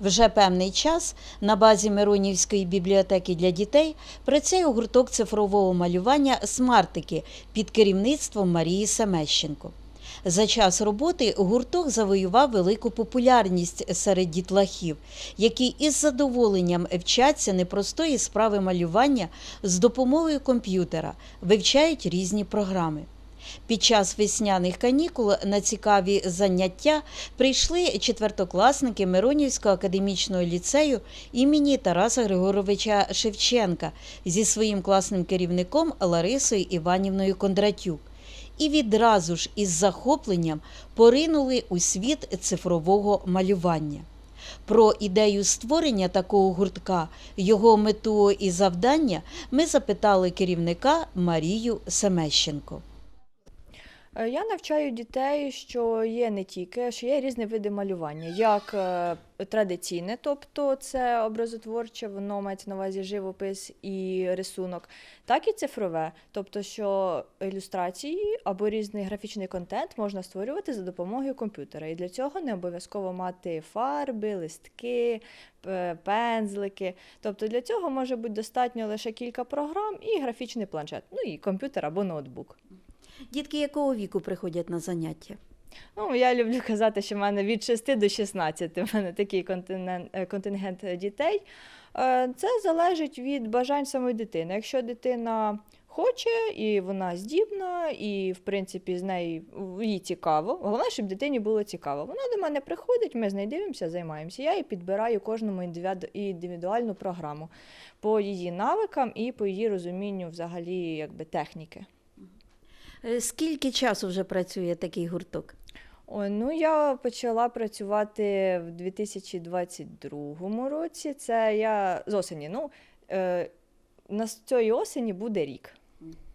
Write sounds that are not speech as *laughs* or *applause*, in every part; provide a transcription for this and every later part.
Вже певний час на базі Миронівської бібліотеки для дітей працює гурток цифрового малювання Смартики під керівництвом Марії Семещенко. За час роботи гурток завоював велику популярність серед дітлахів, які із задоволенням вчаться непростої справи малювання з допомогою комп'ютера, вивчають різні програми. Під час весняних канікул на цікаві заняття прийшли четвертокласники Миронівського академічного ліцею імені Тараса Григоровича Шевченка зі своїм класним керівником Ларисою Іванівною Кондратюк. І відразу ж із захопленням поринули у світ цифрового малювання. Про ідею створення такого гуртка, його мету і завдання ми запитали керівника Марію Семещенко. Е, Я навчаю дітей, що є не тільки, що є різні види малювання, як е, традиційне, тобто це образотворче, воно мається на увазі живопис і рисунок, так і цифрове, тобто що ілюстрації або різний графічний контент можна створювати за допомогою комп'ютера. І для цього не обов'язково мати фарби, листки, пензлики. Тобто для цього може бути достатньо лише кілька програм і графічний планшет, ну і комп'ютер або ноутбук. Дітки якого віку приходять на заняття? Ну, я люблю казати, що в мене від 6 до 16, в мене такий е, контингент дітей. Е, Це залежить від бажань самої дитини. Якщо дитина хоче і вона здібна, і в принципі з нею їй цікаво. Головне, щоб дитині було цікаво. Вона до мене приходить, ми з нею дивимося, займаємося. Я їй підбираю кожному індивідуальну програму по її навикам і по її розумінню взагалі якби, техніки. Е, Скільки часу вже працює такий гурток? Ой, ну я почала працювати в 2022 році. Це я з осені. Ну, е, на цієї осені буде рік.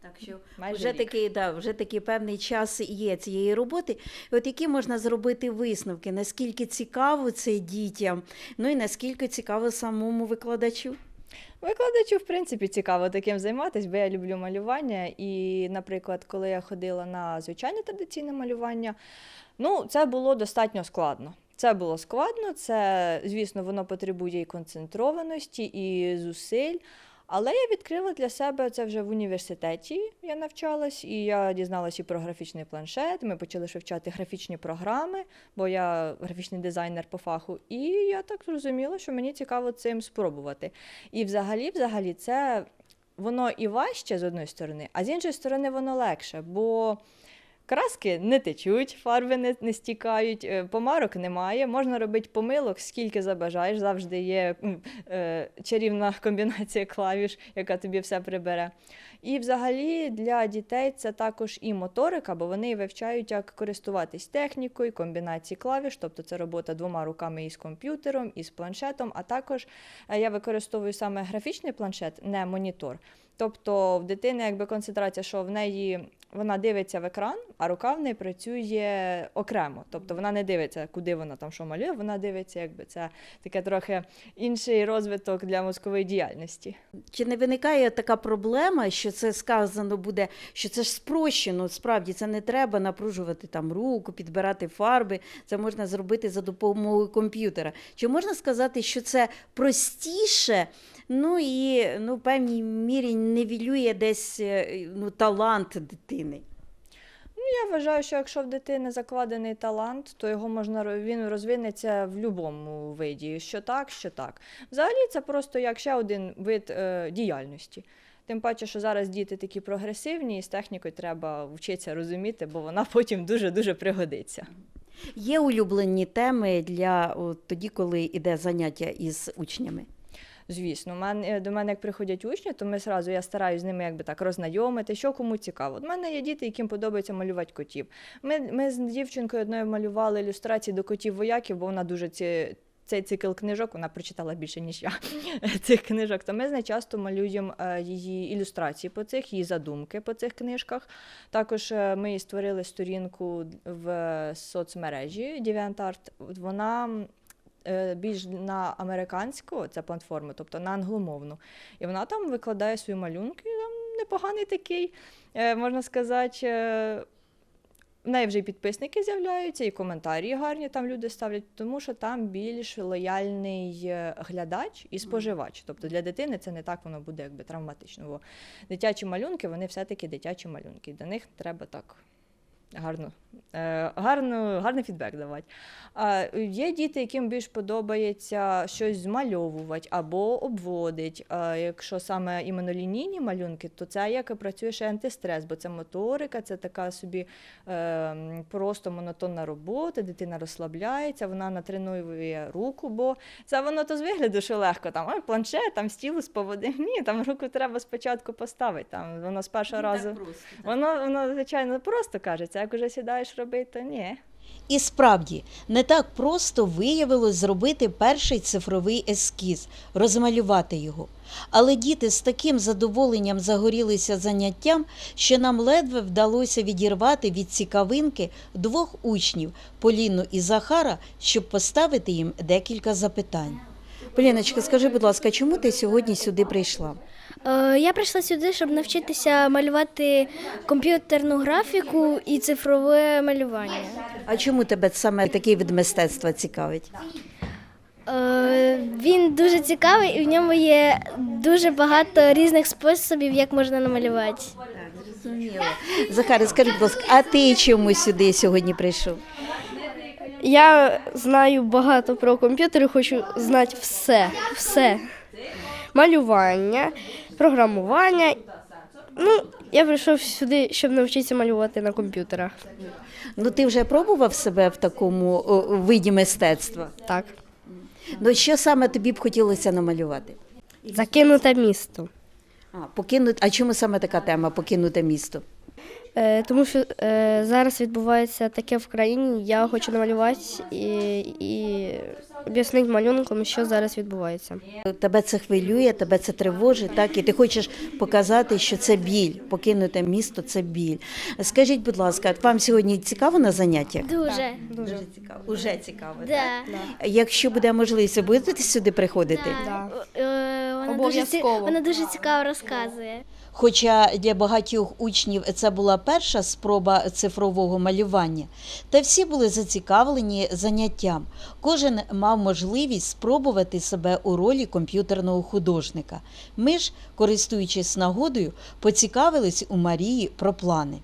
Так що Майже вже рік. такий, да, вже такий певний час є цієї роботи. От які можна зробити висновки, наскільки цікаво це дітям, ну і наскільки цікаво самому викладачу? Викладачу, в принципі, цікаво таким займатися, бо я люблю малювання. І, наприклад, коли я ходила на звичайне традиційне малювання, ну, це було достатньо складно. Це було складно, це, звісно, воно потребує і концентрованості, і зусиль. Але я відкрила для себе це вже в університеті. Я навчалась, і я дізналася і про графічний планшет. Ми почали ще вчати графічні програми, бо я графічний дизайнер по фаху. І я так зрозуміла, що мені цікаво цим спробувати. І взагалі, взагалі, це воно і важче з одної сторони, а з іншої сторони, воно легше, бо краски не течуть, фарби не, не стікають, е, помарок немає. Можна робити помилок, скільки забажаєш. Завжди є е, чарівна *laughs* комбінація клавіш, яка тобі все прибере. І взагалі для дітей це також і моторика, бо вони вивчають, як користуватись технікою, комбінації клавіш, тобто це робота двома руками і з комп'ютером, і з планшетом. А також е, я використовую саме графічний планшет, не монітор. Тобто в дитини якби концентрація, що в неї вона дивиться в екран, а рука в неї працює окремо. Тобто вона не дивиться, куди вона там що малює, вона дивиться, якби це таке трохи інший розвиток для мозкової діяльності. Чи не виникає така проблема, що це сказано буде, що це ж спрощено, справді це не треба напружувати там руку, підбирати фарби, це можна зробити за допомогою комп'ютера. Чи можна сказати, що це простіше, ну і ну, в певній мірі нівелює десь е, ну, талант дитини? Ну, я вважаю, що якщо в дитини закладений талант, то його можна він розвинеться в будь-якому виді. Що так, що так. Взагалі, це просто як ще один вид е, діяльності. Тим паче, що зараз діти такі прогресивні, і з технікою треба вчитися розуміти, бо вона *laughs* потім дуже-дуже пригодиться. Є улюблені теми для от, тоді, коли йде заняття із учнями? Звісно, мен- е, до мене як приходять учні, то ми зразу я стараюсь з ними якби так роззнайомити, що кому цікаво. У мене є діти, яким подобається малювати котів. Ми, ми з дівчинкою одною малювали ілюстрації до котів вояків, бо вона дуже ці. Цей цикл книжок вона прочитала більше, ніж я *laughs* цих книжок. То ми часто малюємо е, її ілюстрації по цих, її задумки по цих книжках. Також е, ми створили сторінку в соцмережі DeviantArt. Вона більш на американську це платформу, тобто на англомовну. І вона там викладає свої малюнки, там непоганий такий, е, можна сказати. е, В неї вже і підписники з'являються, і коментарі гарні там люди ставлять, тому що там більш лояльний е, глядач і споживач. Тобто для дитини це не так воно буде якби травматично. Бо дитячі малюнки, вони все-таки дитячі малюнки. До них треба так гарно, е, гарно, гарний фідбек давати. А є діти, яким більш подобається щось змальовувати або обводить. А якщо саме іменно лінійні малюнки, то це як і працює ще антистрес, бо це моторика, це така собі е, просто монотонна робота, дитина розслабляється, вона натренує руку, бо це воно то з вигляду, що легко там ой, планшет, там стілус поводи. *laughs* Ні, там руку треба спочатку поставити. Там воно з першого разу. Воно, воно, звичайно, просто кажеться, як уже сідаєш робити, ні. І справді не так просто виявилось зробити перший цифровий ескіз, розмалювати його. Але діти з таким задоволенням загорілися заняттям, що нам ледве вдалося відірвати від цікавинки двох учнів Поліну і Захара, щоб поставити їм декілька запитань. Поліночка, скажи, будь ласка, чому ти сьогодні сюди прийшла? Е, Я прийшла сюди, щоб навчитися малювати комп'ютерну графіку і цифрове малювання. А чому тебе саме такий від мистецтва цікавить? Е, Він дуже цікавий і в ньому є дуже багато різних способів, як можна намалювати. Зрозуміло. Захаре, скажи, будь ласка, а ти чому сюди сьогодні прийшов? Я знаю багато про комп'ютери, хочу знати все, все. Малювання, програмування. Ну, я прийшов сюди, щоб навчитися малювати на комп'ютерах. Ну ти вже пробував себе в такому о, виді мистецтва? Так. Ну що саме тобі б хотілося намалювати? Закинуте місто. А, покинути. А чому саме така тема покинуте місто? Е, тому що е, зараз відбувається таке в країні, я хочу намалювати і, і об'яснити малюнком, що зараз відбувається. Тебе це хвилює, тебе це тривожить, так? І ти хочеш показати, що це біль. Покинуте місто це біль. Скажіть, будь ласка, вам сьогодні цікаво на заняттях? Дуже. Дуже цікаво. Уже цікаво. Да. Якщо буде можливість, будете сюди приходити? Да. Е, Вона, дуже, вона дуже цікаво розказує. Хоча для багатьох учнів це була перша спроба цифрового малювання, та всі були зацікавлені заняттям. Кожен мав можливість спробувати себе у ролі комп'ютерного художника. Ми ж, користуючись нагодою, поцікавились у Марії про плани.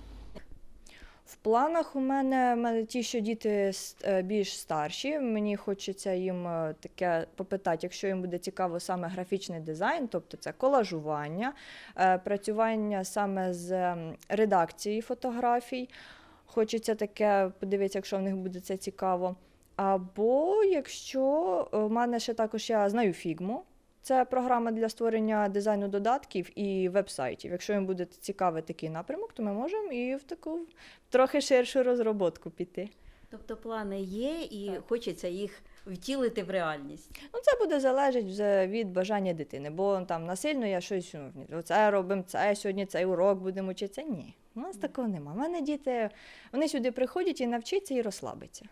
Планах у мене, в мене ті, що діти е, більш старші. Мені хочеться їм е, таке попитати, якщо їм буде цікаво саме графічний дизайн, тобто це колажування, е, працювання саме з ем, редакції фотографій. Хочеться таке подивитися, якщо в них буде це цікаво. Або якщо в мене ще також я знаю фігму. Це програма для створення дизайну додатків і веб-сайтів. Якщо їм буде цікавий такий напрямок, то ми можемо і в таку трохи ширшу розроботку піти. Тобто плани є і хочеться їх втілити в реальність. Ну, це буде залежати вже від бажання дитини, бо там насильно я щось ну, це робимо, це сьогодні цей урок будемо вчитися. Ні, у нас такого нема. У мене діти вони сюди приходять і навчаться і розслабиться.